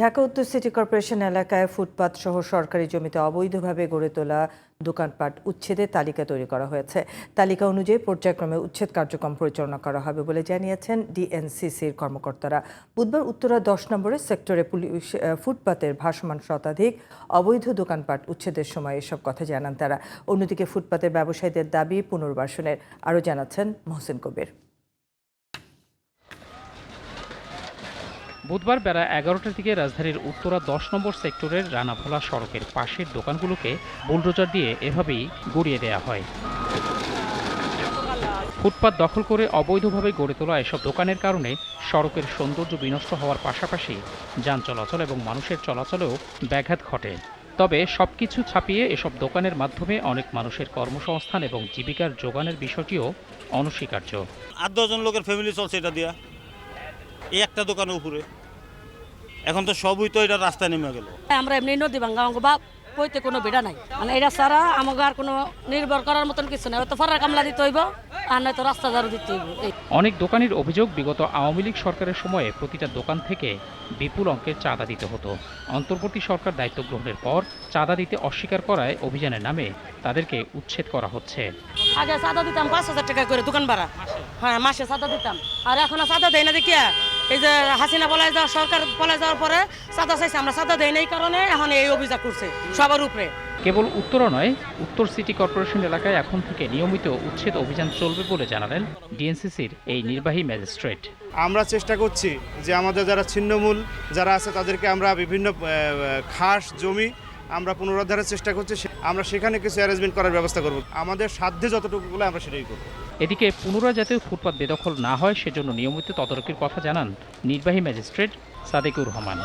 ঢাকা উত্তর city corporation এলাকায় ফুটপাত সহ সরকারি জমিতে অবৈধভাবে গড়ে তোলা দোকানপাট উচ্ছেদের তালিকা তৈরি করা হয়েছে। তালিকা অনুযায়ী পর্যায়ক্রমে উচ্ছেদ কার্যক্রম পরিচালনা করা হবে বলে জানিয়েছেন ডিএনসিসির কর্মকর্তারা। বুধবার উত্তরা দশ নম্বরের সেক্টরে পুলিশ ফুটপাতের ভাসমান শতাধিক অবৈধ দোকানপাট উচ্ছেদের সময় এসব কথা জানান তারা। অন্যদিকে ফুটপাতের ব্যবসায়ীদের দাবি পুনর্বাসনের, আরও জানাচ্ছেন মহসিন কবির। বুধবার বেলা এগারোটার দিকে রাজধানীর উত্তরা দশ নম্বর সেক্টরের রানাভোলা সড়কের পাশের দোকানগুলোকে বুলডোজার দিয়ে এভাবেই গড়িয়ে দেওয়া হয়। ফুটপাত দখল করে অবৈধভাবে গড়ে তোলা এসব দোকানের কারণে সড়কের সৌন্দর্য বিনষ্ট হওয়ার পাশাপাশি যান চলাচল এবং মানুষের চলাচলেও ব্যাঘাত ঘটে। তবে সবকিছু ছাপিয়ে এসব দোকানের মাধ্যমে অনেক মানুষের কর্মসংস্থান এবং জীবিকার যোগানের বিষয়টিও অনস্বীকার্য। আট দশজন লোকের ফ্যামিলি চলছে এটা দিয়া। এই একটা দোকানের উপরে। এখন তো সবই তো এটা রাস্তায় নেমে গেল। আমরা এমনি নদী ভাঙ্গা আমাকে বাপ কইতে কোনো বেড়া নাই। মানে এটা ছাড়া আমাকে আর কোনো নির্ভর করার মতন কিছু নাই। তো ফরার কামলা দিতে হইব আর নয়তো রাস্তা ঝাড়ু দিতে হইব অনেক দোকানের অভিযোগ বিগত আওয়ামী লীগ সরকারের সময়ে প্রতিটা দোকান থেকে বিপুল অঙ্কের চাঁদা দিতে হতো। অন্তর্বর্তী সরকার দায়িত্ব গ্রহণের পর চাঁদা দিতে অস্বীকার করায় অভিযানের নামে তাদেরকে উচ্ছেদ করা হচ্ছে। আগে চাঁদা দিতাম পাঁচ হাজার টাকা করে দোকান ভাড়া। হ্যাঁ মাসে সাদা দিতাম। আর এখন আর সাদা দেয় না দেখিয়া এই যে হাসিনা পলাই যাওয়া সরকার পলাই যাওয়ার পরে সাদা চাইছে আমরা সাদা দেয় না এই কারণে এখন এই অভিযোগ করছে সবার উপরে। কেবল উত্তরা নয় উত্তর সিটি কর্পোরেশন এলাকায় এখন থেকে নিয়মিত উচ্ছেদ অভিযান চলবে বলে জানালেন ডিএনসিসির এই নির্বাহী ম্যাজিস্ট্রেট। আমরা চেষ্টা করছি যে আমাদের যারা ছিন্নমূল যারা আছে তাদেরকে আমরা বিভিন্ন খাস জমি আমরা পুনরুদ্ধারের চেষ্টা করছি সে- আমরা সেখানে কিছু অ্যারেঞ্জমেন্ট করার ব্যবস্থা করব। আমাদের সাধ্যে যতটুকু বলে আমরা সেটাই করব। এদিকে পুনরায় যাতে ফুটপাত বেদখল না হয়, সেজন্য নিয়মিত তদারকির কথা জানান নির্বাহী magistrate Sadekur Rahman.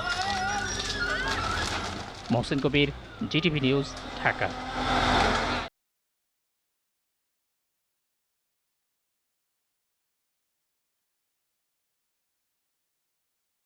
Mohsin Kabir, GTV news, Dhaka.